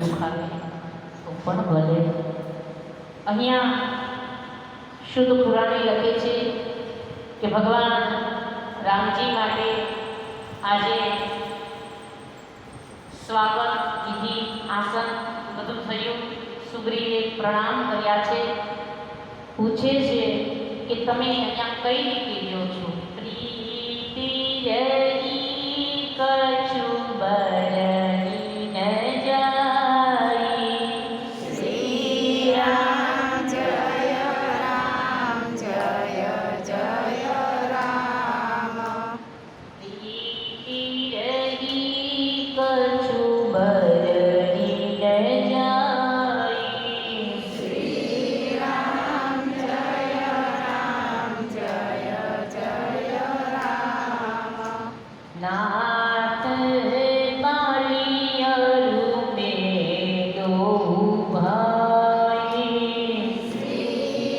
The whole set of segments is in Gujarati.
દુખાવે તો પણ ભલે. અહીંયા શુદ્ધ પુરાણે લખે છે કે ભગવાન રામજી માટે આજે સ્વાગત, વિધિ, આસન બધું થયું. સુગ્રીવે પ્રણામ કર્યા છે. પૂછે છે કે તમે અહીંયા કઈ રીતે ગયો છો? નાથ કાળિયરુ મે દો ભાઈ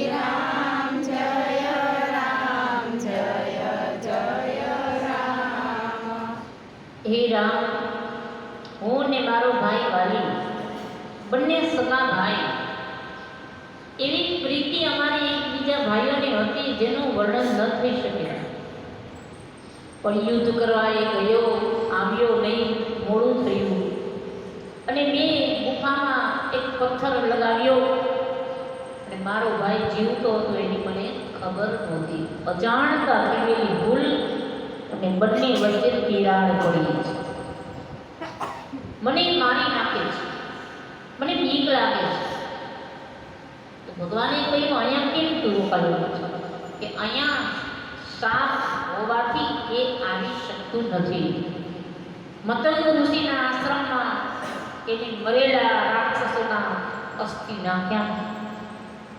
રામ જય રામ જય રામ હે હું ને મારો ભાઈ બંને સગા ભાઈ એવી પ્રીતિ અમારી એકબીજા ભાઈઓને હતી જેનું વર્ણન ન થઈ શકે પણ યુદ્ધ કરવા એ ગયો આવ્યો નહીં, મોડું થયું. અને મેં ગુફામાં એક પથ્થર લગાવ્યો. અને મારો ભાઈ જીવતો હતો એની મને ખબર નહોતી. અજાણતા થયેલી ભૂલ અને બંને વચ્ચે તિરાડ પડી છે. મને મારી નાખે છે. મને બીક લાગે છે. તો ભગવાને કહ્યું, અહીંયા કેમ તું રોકાયું છે કે અહીંયા સાપ હોવાથી એ આવી શકતું નથી. મતંગ ઋષિના આશ્રમમાં એને મરેલા રાક્ષસોના અસ્થિ નાખ્યા.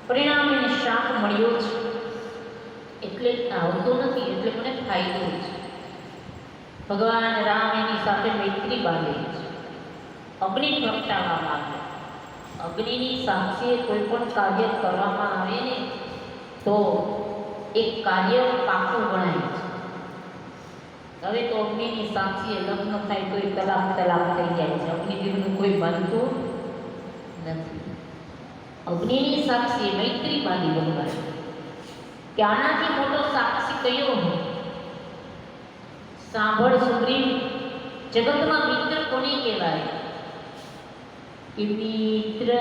પરિણામે શાપ મળ્યો છે એટલે આવતો નથી, એટલે મને ફાયદો છે ભગવાન રામ એની સાથે મૈત્રી બાંધે છે. અગ્નિ પ્રગટાવવા માંગે અગ્નિની સાક્ષીએ કોઈ પણ કાર્ય કરવામાં આવે ને, તો એ કાર્ય પાકું ગણાય છે. હવે તો અગ્નિની સાક્ષીએ લગ્ન થાય તો એ તલાક તલાક થઈ જાય છે. અગ્નિદેવનું કોઈ માનતું નથી. અગ્નિની સાક્ષીએ મૈત્રી બાંધી ભગવાન. કે આનાથી મોટો સાક્ષી કયો સાંભળ સુગ્રીવ, જગતમાં મિત્ર કોને કહેવાય? કે મિત્ર